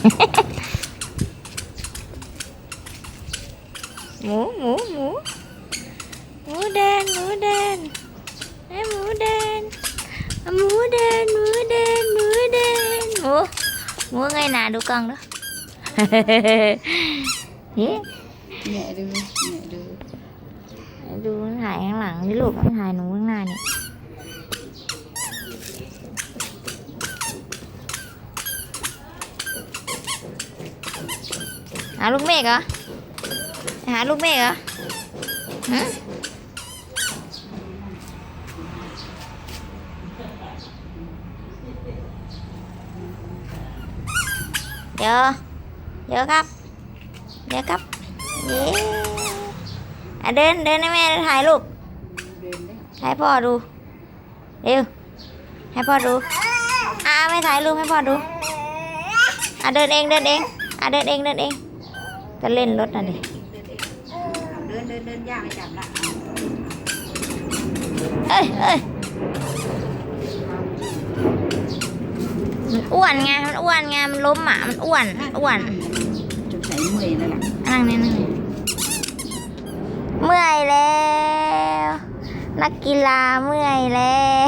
หมูหมูหมูหมูแดนหมูแดนไอ้หมูแดนหมูแดนหมูแดนหมูแดนหมูหมูไงหนาดูกล้องด้วย เฮ้ แง่ดูแง่ดู ดูมันถ่ายข้างหลั หาลูกเมฆเหรอหาลูกเมฆเหรอฮะเดี๋ยวเดี๋ยวครับเดี๋ยวครับเย้อะเดินเดินให้แม่ถ่ายรูปให้พ่อดูเร็วให้พ่อดูอ่าไม่ถ่ายรูปให้พ่อดูอะเดินเองเดินเองอะเดินเองเดินเอง จะเล่นรถน่ะดิเดินเดินเดินยากไม่จับละเอ้ยเอ้ยมันอ้วนไง มันอ้วนไง มันล้มอะ มันอ้วนมันอ้วนจุดใส่เมื่อยแล้วล่ะนั่งนี่นั่งนี่เมื่อยแล้ว นักกีฬาเมื่อยแล้ว